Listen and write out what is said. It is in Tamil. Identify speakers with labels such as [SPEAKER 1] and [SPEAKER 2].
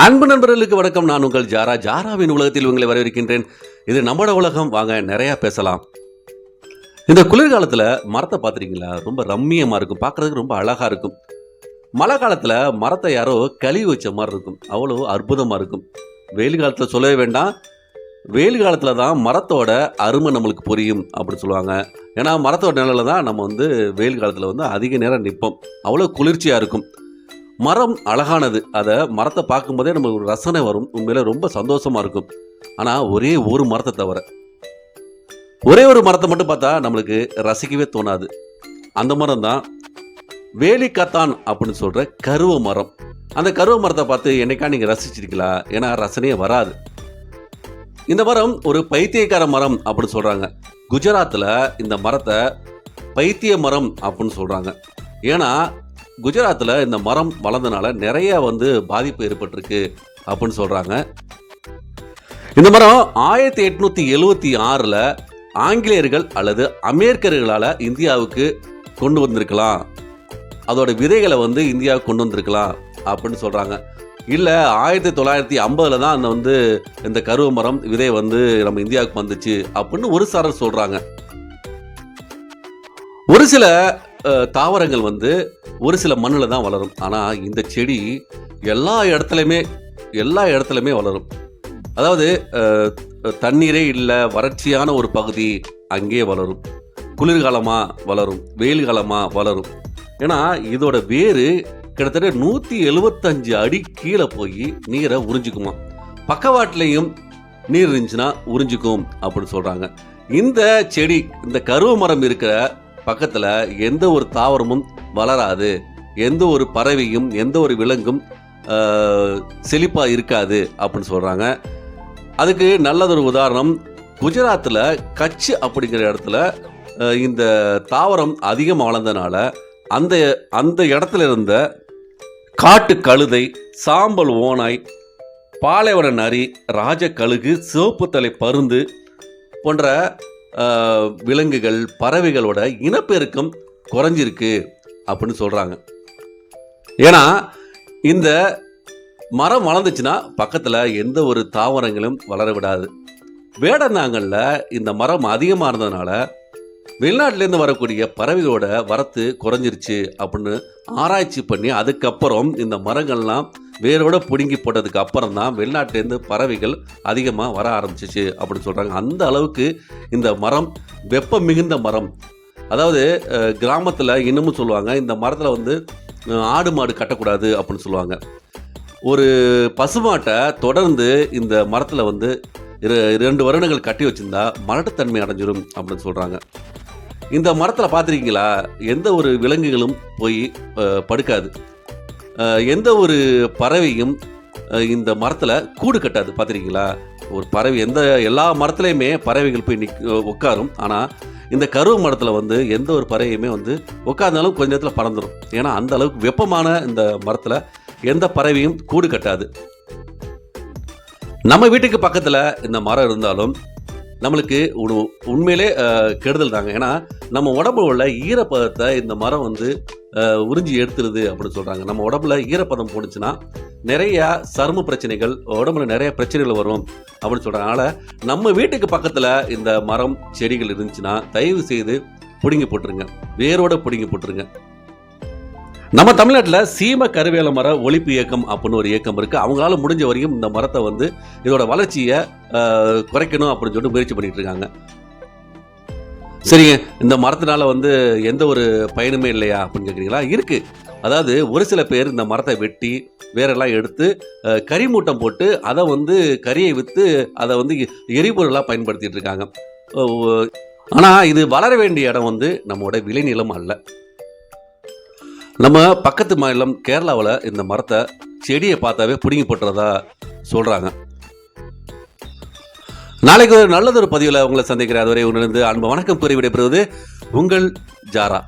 [SPEAKER 1] அன்பு நண்பர்களுக்கு வணக்கம். நான் உங்கள் ஜாரா. ஜாராவின் உலகத்தில் உங்களை வரவேற்கின்றேன். இது நம்மளோட உலகம். வாங்க நிறையா பேசலாம். இந்த குளிர்காலத்தில் மரத்தை பார்த்துருக்கீங்களா? ரொம்ப ரம்மியமாக இருக்கும். பார்க்குறதுக்கு ரொம்ப அழகாக இருக்கும். மழை காலத்தில் மரத்தை யாரோ கழுவி வச்ச மாதிரி இருக்கும். அவ்வளோ அற்புதமாக இருக்கும். வெயில் காலத்தில் சொல்லவே வேண்டாம். வெயில் காலத்தில் தான் மரத்தோட அருமை நம்மளுக்கு புரியும் அப்படின்னு சொல்லுவாங்க. ஏன்னா மரத்தோட நிழலில் தான் நம்ம வந்து வெயில் காலத்தில் வந்து அதிக நேரம் நிற்போம் அவ்வளோ குளிர்ச்சியாக இருக்கும். மரம் அழகானது. அதை மரத்தை பார்க்கும்போதே நமக்கு ஒரு ரசனை வரும். உண்மையில ரொம்ப சந்தோஷமா இருக்கும். ஆனால் ஒரே ஒரு மரத்தை தவிர. ஒரே ஒரு மரத்தை மட்டும் பார்த்தா நம்மளுக்கு ரசிக்கவே தோணாது. அந்த மரம் தான் வேலிக்கத்தான் அப்படின்னு சொல்கிற கருவ மரம். அந்த கருவ மரத்தை பார்த்து என்னைக்கா நீங்கள் ரசிச்சிருக்கீங்களா? ஏன்னா ரசனையே வராது. இந்த மரம் ஒரு பைத்தியக்கார மரம் அப்படின்னு சொல்கிறாங்க குஜராத்தில் இந்த மரத்தை பைத்திய மரம் அப்படின்னு சொல்கிறாங்க ஏன்னா குஜராத்தில் இந்த மரம் வளர்ந்தனால நிறைய வந்து பாதிப்பு ஏற்பட்டிருக்கு அப்படின்னு சொல்கிறாங்க இந்த மரம் ஆயிரத்தி எட்நூற்றி எழுவத்தி ஆறில் ஆங்கிலேயர்கள் அல்லது அமெரிக்கர்களால் இந்தியாவுக்கு கொண்டு வந்திருக்கலாம். அதோட விதைகளை வந்து இந்தியாவுக்கு கொண்டு வந்திருக்கலாம் அப்படின்னு சொல்கிறாங்க இல்லை ஆயிரத்தி தொள்ளாயிரத்தி ஐம்பதில் தான் அந்த வந்து இந்த கருவ மரம் விதை வந்து நம்ம இந்தியாவுக்கு வந்துச்சு அப்படின்னு ஒரு சாரர் சொல்கிறாங்க ஒரு சில தாவரங்கள் வந்து ஒரு சில மண்ணில் தான் வளரும். ஆனால் இந்த செடி எல்லா இடத்துலையுமே எல்லா இடத்துலையுமே வளரும். அதாவது தண்ணீரே இல்லை வறட்சியான ஒரு பகுதி அங்கேயே வளரும். குளிர்காலமாக வளரும் வெயில் காலமாக வளரும். ஏன்னா இதோட வேறு கிட்டத்தட்ட நூற்றி எழுபத்தஞ்சு அடி கீழே போய் நீரை உறிஞ்சிக்குமா. பக்கவாட்டிலையும் நீர் இருந்துச்சுன்னா உறிஞ்சிக்கும் அப்படின்னு சொல்கிறாங்க இந்த செடி இந்த கருவ மரம் இருக்கிற பக்கத்தில் எந்த ஒரு தாவரமும் வளராது எந்த ஒரு பறவையும் எந்த ஒரு விலங்கும் செழிப்பாக இருக்காது அப்படின்னு சொல்கிறாங்க அதுக்கு நல்லதொரு உதாரணம் குஜராத்தில் கச்சு அப்படிங்கிற இடத்துல இந்த தாவரம் அதிகமாக வளர்ந்தனால அந்த அந்த இடத்துல இருந்த காட்டு கழுதை சாம்பல் ஓனாய் பாலைவன நரி ராஜ கழுகு சிவப்பு தலை பருந்து போன்ற விலங்குகள் பறவைகளோட இனப்பெருக்கம் குறைஞ்சிருக்கு அப்படின்னு சொல்கிறாங்க ஏன்னா இந்த மரம் வளர்ந்துச்சுன்னா பக்கத்தில் எந்த ஒரு தாவரங்களும் வளர விடாது. வேடந்தாங்கல்ல இந்த மரம் அதிகமாக இருந்ததுனால வெளிநாட்டிலேருந்து வரக்கூடிய பறவைகளோட வரத்து குறைஞ்சிருச்சு அப்படின்னு ஆராய்ச்சி பண்ணி அதுக்கப்புறம் இந்த மரங்கள்லாம் வேரோட பிடுங்கி போட்டதுக்கு அப்புறம் தான் வெளிநாட்டிலேருந்து பறவைகள் அதிகமாக வர ஆரம்பிச்சிச்சு அப்படின்னு சொல்கிறாங்க அந்த அளவுக்கு இந்த மரம் வெப்பம் மிகுந்த மரம். அதாவது கிராமத்தில் இன்னமும் சொல்லுவாங்க இந்த மரத்தில் வந்து ஆடு மாடு கட்டக்கூடாது அப்படின்னு சொல்லுவாங்க. ஒரு பசுமாட்டை தொடர்ந்து இந்த மரத்தில் வந்து ரெண்டு வருடங்கள் கட்டி வச்சிருந்தா மரட்டுத்தன்மை அடைஞ்சிடும் அப்படின்னு சொல்கிறாங்க இந்த மரத்தில் பார்த்துருக்கீங்களா எந்த ஒரு விலங்குகளும் போய் படுக்காது. எந்த ஒரு பறவையும் இந்த மரத்தில் கூடு கட்டாது. பார்த்துருக்கீங்களா ஒரு பறவை எந்த எல்லா மரத்துலேயுமே பறவைகள் போய் நிக் உட்காரும். ஆனால் இந்த கருவ மரத்தில் வந்து எந்த ஒரு பறவையுமே வந்து உட்கார்ந்தாலும் கொஞ்ச நேரத்தில் பறந்துடும் ஏன்னா அந்த அளவுக்கு வெப்பமான இந்த மரத்தில் எந்த பறவையும் கூடு கட்டாது. நம்ம வீட்டுக்கு பக்கத்தில் இந்த மரம் இருந்தாலும் நம்மளுக்கு உணவு உண்மையிலே கெடுதல் தாங்க. ஏன்னா நம்ம உடம்பு உள்ள ஈரப்பதத்தை இந்த மரம் வந்து உறிஞ்சி எடுத்துருது அப்படின்னு சொல்கிறாங்க நம்ம உடம்புல ஈரப்பதம் போணுச்சுன்னா நிறைய சரும பிரச்சனைகள் உடம்புல நிறைய பிரச்சனைகள் வரும் அப்படின்னு சொல்கிறாங்க அதனால் நம்ம வீட்டுக்கு பக்கத்தில் இந்த மரம் செடிகள் இருந்துச்சுன்னா தயவு செய்து பிடுங்கி போட்டுருங்க. வேரோட பிடுங்கி போட்டுருங்க. நம்ம தமிழ்நாட்டில் சீம கருவேல மர ஒழிப்பு இயக்கம் அப்படின்னு ஒரு இயக்கம் இருக்குது அவங்களால முடிஞ்ச வரையும் இந்த மரத்தை வந்து இதோட வளர்ச்சியை குறைக்கணும் அப்படின்னு சொல்லிட்டு முயற்சி பண்ணிட்டு இருக்காங்க. சரிங்க. இந்த மரத்தினால வந்து எந்த ஒரு பயனுமே இல்லையா அப்படின்னு கேட்குறீங்களா இருக்குது அதாவது ஒரு சில பேர் இந்த மரத்தை வெட்டி வேரெல்லாம் எடுத்து கறி மூட்டம் போட்டு அதை வந்து கறியை விற்று அதை வந்து எரிபொருளாக பயன்படுத்திட்டு இருக்காங்க. ஆனால் இது வளர வேண்டிய இடம் வந்து நம்மளோட விளைநிலம் அல்ல. நம்ம பக்கத்து மாநிலம் கேரளாவில் இந்த மரத்தை செடியை பார்த்தாவே பிடுங்கி போட்டுறதா சொல்கிறாங்க நாளைக்கு ஒரு நல்லதொரு பதிவில் உங்களை சந்திக்கிறேன். அதுவரை உங்களிருந்து அன்பு வணக்கம் கூறி விடைபெறுவது உங்கள் ஜாரா.